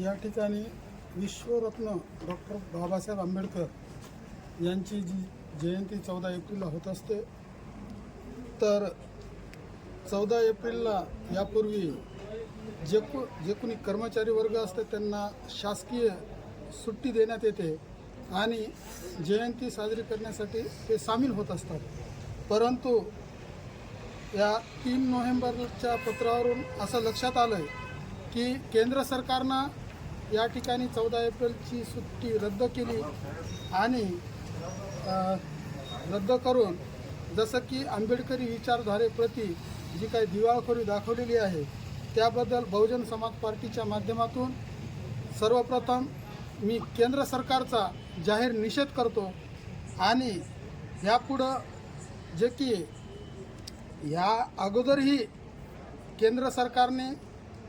या ठिकाणी विश्वरत्न डॉक्टर बाबासाहेब आंबेडकर यांची जी जयंती चौदा एप्रिलला होत असते तर चौदा एप्रिलला यापूर्वी जे को जे कोणी कर्मचारी वर्ग असते त्यांना शासकीय सुट्टी देण्यात येते आणि जयंती साजरी करण्यासाठी ते सामील होत असतात. परंतु या तीन नोव्हेंबरच्या पत्रावरून असं लक्षात आलं आहे की केंद्र सरकारनं या ठिकाणी चौदा एप्रिलची सुट्टी रद्द केली आणि रद्द करून जसं की आंबेडकरी विचारधारेप्रती जी काही दिवाळखोरी दाखवलेली आहे त्याबद्दल बहुजन समाज पार्टीच्या माध्यमातून सर्वप्रथम मी केंद्र सरकारचा जाहीर निषेध करतो आणि यापुढं जे की ह्या अगोदरही केंद्र सरकारने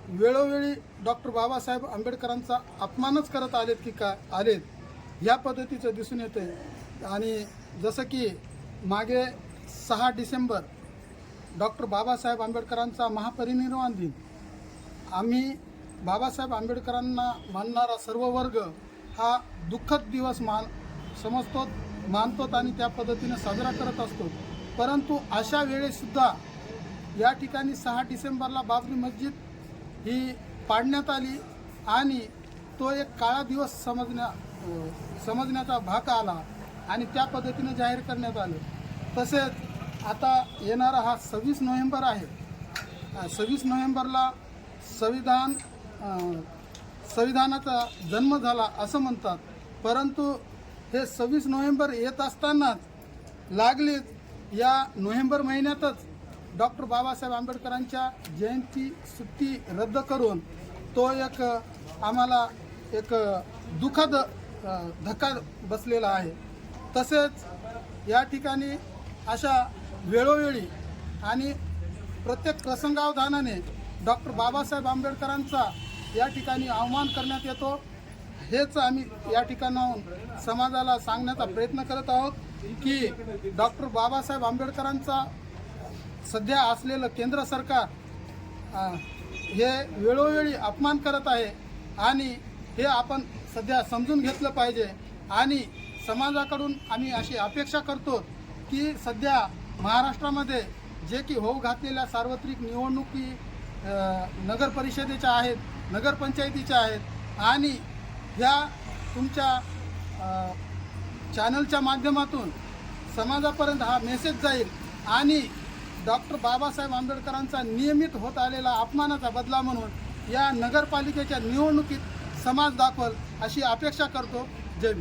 वेळोवेळी डॉक्टर बाबासाहेब आंबेडकरांचा अपमानच करत आलेत की का आलेत या पद्धतीचं दिसून येते आणि जसं की मागे सहा डिसेंबर डॉक्टर बाबासाहेब आंबेडकरांचा महापरिनिर्वाण दिन. आम्ही बाबासाहेब आंबेडकरांना मानणारा सर्व वर्ग हा दुःखद दिवस मान समजतो मानतो आणि त्या पद्धतीने साजरा करत असतो. परंतु अशा वेळेसुद्धा या ठिकाणी सहा डिसेंबरला बाबरी मस्जिद ही पाडण्यात आली आणि तो एक काळा दिवस समजण्या समजण्याचा भाग आला आणि त्या पद्धतीने जाहीर करण्यात आले. तसेच आता येणारा हा सव्वीस नोव्हेंबर आहे. सव्वीस नोव्हेंबरला संविधान संविधानाचा जन्म झाला असं म्हणतात. परंतु हे सव्वीस नोव्हेंबर येत असतानाच लागलीच या नोव्हेंबर महिन्यातच डॉक्टर बाबासाहेब आंबेडकरांच्या जयंती सुट्टी रद्द करून तो एक आम्हाला एक दुःखद धक्का बसलेला आहे. तसेच या ठिकाणी अशा वेळोवेळी आणि प्रत्येक प्रसंगावधानाने डॉक्टर बाबासाहेब आंबेडकरांचा या ठिकाणी अवमान करण्यात येतो. हेच आम्ही या ठिकाणाहून समाजाला सांगण्याचा प्रयत्न करत आहोत की डॉक्टर बाबासाहेब आंबेडकरांचा सध्या असलेलं केंद्र सरकार हे वेळोवेळी अपमान करत आहे आणि हे आपण सध्या समजून घेतलं पाहिजे. आणि समाजाकडून आम्ही अशी अपेक्षा करतो की सध्या महाराष्ट्रामध्ये जे की होऊ घातलेल्या सार्वत्रिक निवडणुकी नगरपरिषदेच्या नगर परिषदेच्या आहेत नगरपंचायतीच्या आहेत आणि ह्या तुमच्या चॅनलच्या माध्यमातून समाजापर्यंत हा मेसेज जाईल आणि डॉक्टर बाबासाहेब आंबेडकरांचा नियमित होत आलेला अपमानाचा बदला म्हणून या नगरपालिकेच्या निवडणुकीत समाज दाखवल अशी अपेक्षा करतो. जय